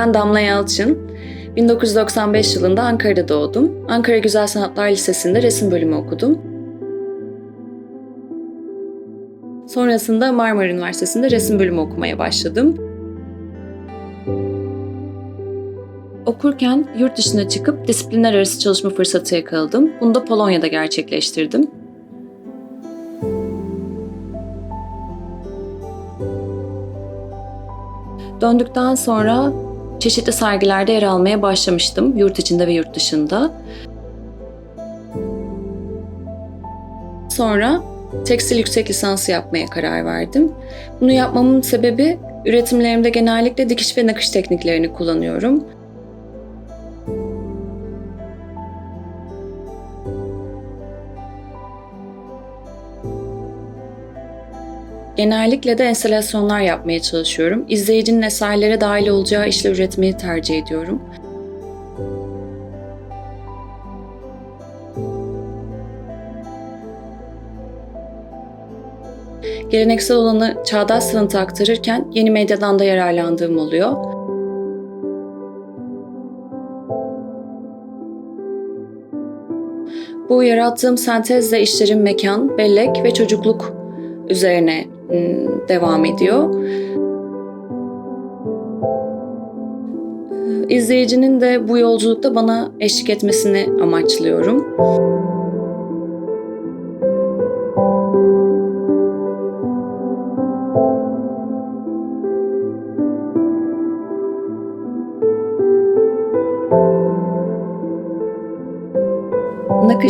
Ben Damla Yalçın. 1995 yılında Ankara'da doğdum. Ankara Güzel Sanatlar Lisesi'nde resim bölümü okudum. Sonrasında Marmara Üniversitesi'nde resim bölümü okumaya başladım. Okurken yurt dışına çıkıp disiplinler arası çalışma fırsatı yakaladım. Bunu da Polonya'da gerçekleştirdim. Döndükten sonra çeşitli sergilerde yer almaya başlamıştım yurt içinde ve yurt dışında. Sonra tekstil yüksek lisansı yapmaya karar verdim. Bunu yapmamın sebebi üretimlerimde genellikle dikiş ve nakış tekniklerini kullanıyorum. Genellikle de enstalasyonlar yapmaya çalışıyorum. İzleyicinin eserlere dahil olacağı işle üretmeyi tercih ediyorum. Geleneksel olanı çağdaş sanata aktarırken yeni medyadan da yararlandığım oluyor. Bu yarattığım sentezle işlerim mekan, bellek ve çocukluk üzerine devam ediyor. Ee, İzleyicinin de bu yolculukta bana eşlik etmesini amaçlıyorum.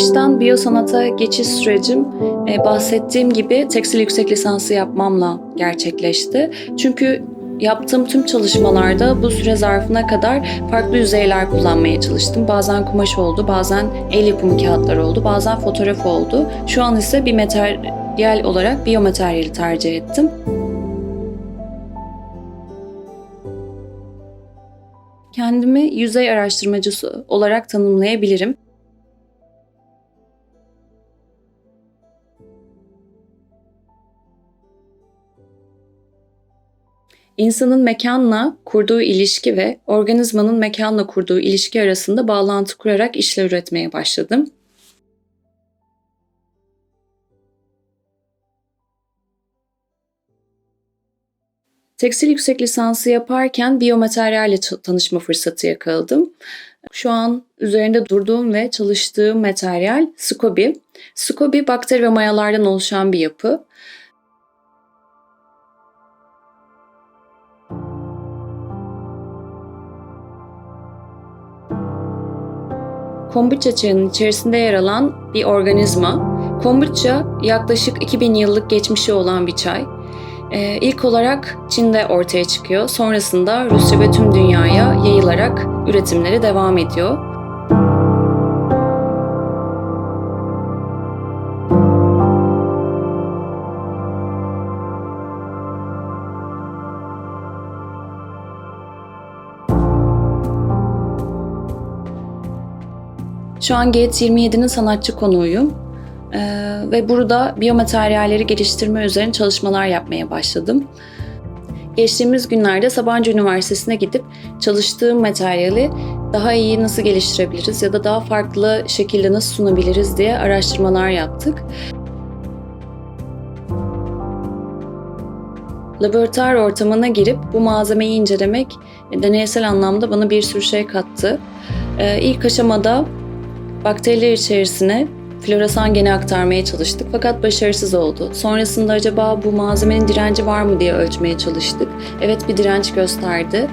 Nakıştan biyosanata geçiş sürecim e, bahsettiğim gibi tekstil yüksek lisansı yapmamla gerçekleşti. Çünkü yaptığım tüm çalışmalarda bu süre zarfına kadar farklı yüzeyler kullanmaya çalıştım. Bazen kumaş oldu, bazen el yapımı kağıtlar oldu, bazen fotoğraf oldu. Şu an ise bir materyal olarak biyomateryali tercih ettim. Kendimi yüzey araştırmacısı olarak tanımlayabilirim. İnsanın mekanla kurduğu ilişki ve organizmanın mekanla kurduğu ilişki arasında bağlantı kurarak işler üretmeye başladım. Tekstil yüksek lisansı yaparken biyomateryalle tanışma fırsatı yakaladım. Şu an üzerinde durduğum ve çalıştığım materyal Scoby. Scoby bakteri ve mayalardan oluşan bir yapı. Kombuça çayının içerisinde yer alan bir organizma. Kombuça yaklaşık 2000 yıllık geçmişi olan bir çay. Ee, ilk olarak Çin'de ortaya çıkıyor. Sonrasında Rusya ve tüm dünyaya yayılarak üretimleri devam ediyor. Şu an Gates 27'nin sanatçı konuğuyum. Ee, ve burada biyomateryalleri geliştirme üzerine çalışmalar yapmaya başladım. Geçtiğimiz günlerde Sabancı Üniversitesi'ne gidip çalıştığım materyali daha iyi nasıl geliştirebiliriz ya da daha farklı şekilde nasıl sunabiliriz diye araştırmalar yaptık. Laboratuvar ortamına girip bu malzemeyi incelemek e, deneysel anlamda bana bir sürü şey kattı. Ee, ilk aşamada bakteriler içerisine floresan geni aktarmaya çalıştık fakat başarısız oldu. Sonrasında acaba bu malzemenin direnci var mı diye ölçmeye çalıştık. Evet bir direnç gösterdi.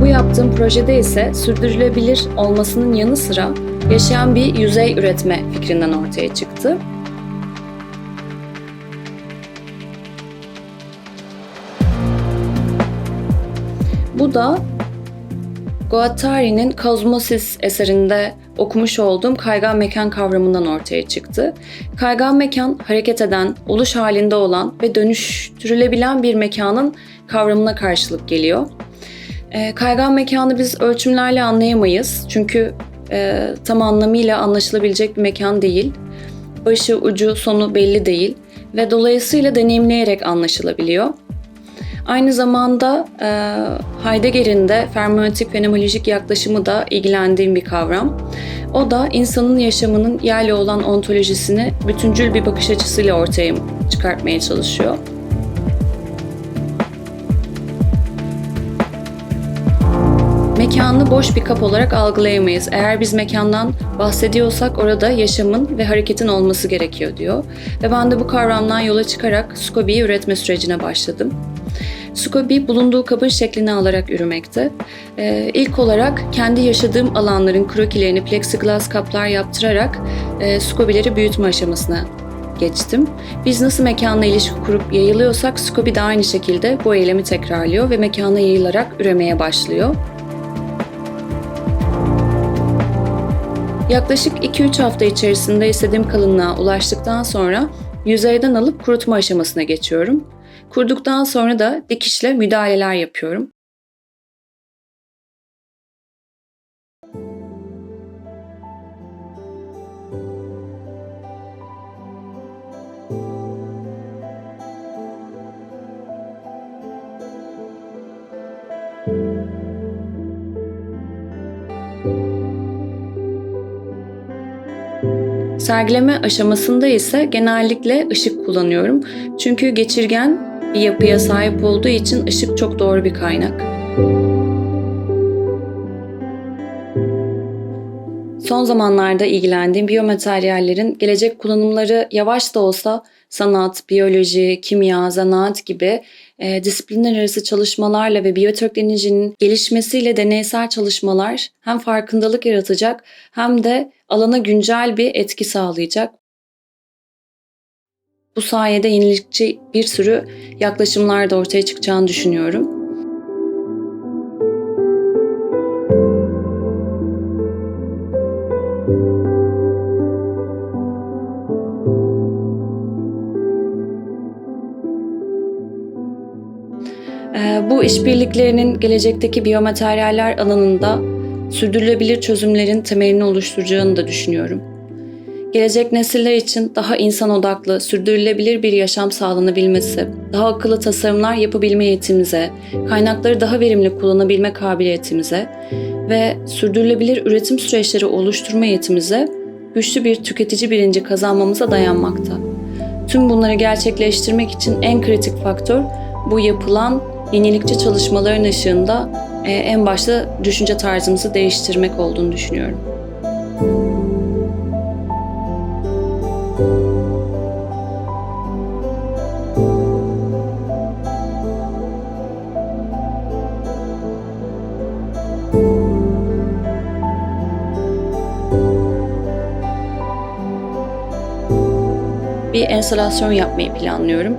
Bu yaptığım projede ise sürdürülebilir olmasının yanı sıra yaşayan bir yüzey üretme fikrinden ortaya çıktı. Bu da Guattari'nin Kozmosis eserinde okumuş olduğum kaygan mekan kavramından ortaya çıktı. Kaygan mekan hareket eden, oluş halinde olan ve dönüştürülebilen bir mekanın kavramına karşılık geliyor. E, kaygan mekanı biz ölçümlerle anlayamayız. Çünkü e, tam anlamıyla anlaşılabilecek bir mekan değil. Başı, ucu, sonu belli değil ve dolayısıyla deneyimleyerek anlaşılabiliyor. Aynı zamanda e, Heidegger'in de fermentik fenomenolojik yaklaşımı da ilgilendiğim bir kavram. O da insanın yaşamının yerle olan ontolojisini bütüncül bir bakış açısıyla ortaya çıkartmaya çalışıyor. Mekanı boş bir kap olarak algılayamayız. Eğer biz mekandan bahsediyorsak orada yaşamın ve hareketin olması gerekiyor diyor. Ve ben de bu kavramdan yola çıkarak Scoby'yi üretme sürecine başladım. Scoby bulunduğu kabın şeklini alarak ürümekte. Ee, ilk olarak kendi yaşadığım alanların krokilerini plexiglas kaplar yaptırarak e, Scoby'leri büyütme aşamasına geçtim. Biz nasıl mekanla ilişki kurup yayılıyorsak Scoby de aynı şekilde bu eylemi tekrarlıyor ve mekana yayılarak üremeye başlıyor. Yaklaşık 2-3 hafta içerisinde istediğim kalınlığa ulaştıktan sonra yüzeyden alıp kurutma aşamasına geçiyorum. Kurduktan sonra da dikişle müdahaleler yapıyorum. Sergileme aşamasında ise genellikle ışık kullanıyorum. Çünkü geçirgen bir yapıya sahip olduğu için ışık çok doğru bir kaynak. Son zamanlarda ilgilendiğim biyomateryallerin gelecek kullanımları yavaş da olsa sanat, biyoloji, kimya, zanaat gibi e, disiplinler arası çalışmalarla ve biyoteknolojinin gelişmesiyle deneysel çalışmalar hem farkındalık yaratacak hem de alana güncel bir etki sağlayacak. Bu sayede yenilikçi bir sürü yaklaşımlar da ortaya çıkacağını düşünüyorum. Ee, Bu işbirliklerinin gelecekteki biyomateryaller alanında sürdürülebilir çözümlerin temelini oluşturacağını da düşünüyorum. Gelecek nesiller için daha insan odaklı, sürdürülebilir bir yaşam sağlanabilmesi, daha akıllı tasarımlar yapabilme yetimize, kaynakları daha verimli kullanabilme kabiliyetimize ve sürdürülebilir üretim süreçleri oluşturma yetimize güçlü bir tüketici bilinci kazanmamıza dayanmakta. Tüm bunları gerçekleştirmek için en kritik faktör bu yapılan yenilikçi çalışmaların ışığında e, en başta düşünce tarzımızı değiştirmek olduğunu düşünüyorum. Bir enstalasyon yapmayı planlıyorum.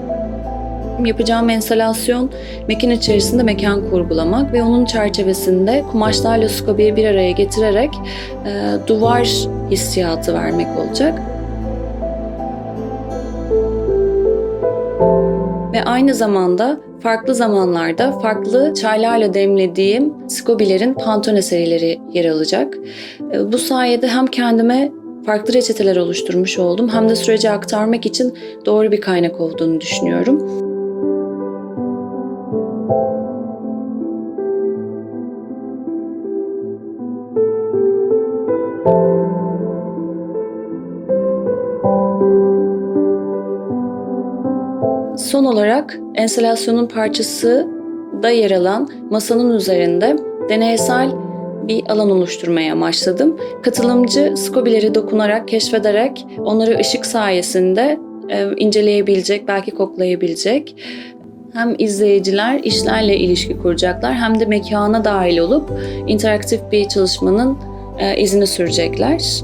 Yapacağım enstalasyon mekan içerisinde mekan kurgulamak ve onun çerçevesinde kumaşlarla skobiyi bir araya getirerek e, duvar hissiyatı vermek olacak. Ve aynı zamanda farklı zamanlarda farklı çaylarla demlediğim skobilerin pantone serileri yer alacak. E, Bu sayede hem kendime farklı reçeteler oluşturmuş oldum hem de süreci aktarmak için doğru bir kaynak olduğunu düşünüyorum. Son olarak enstalasyonun parçası da yer alan masanın üzerinde deneysel bir alan oluşturmaya amaçladım. Katılımcı skobileri dokunarak, keşfederek onları ışık sayesinde e, inceleyebilecek, belki koklayabilecek. Hem izleyiciler işlerle ilişki kuracaklar hem de mekana dahil olup interaktif bir çalışmanın e, izini sürecekler.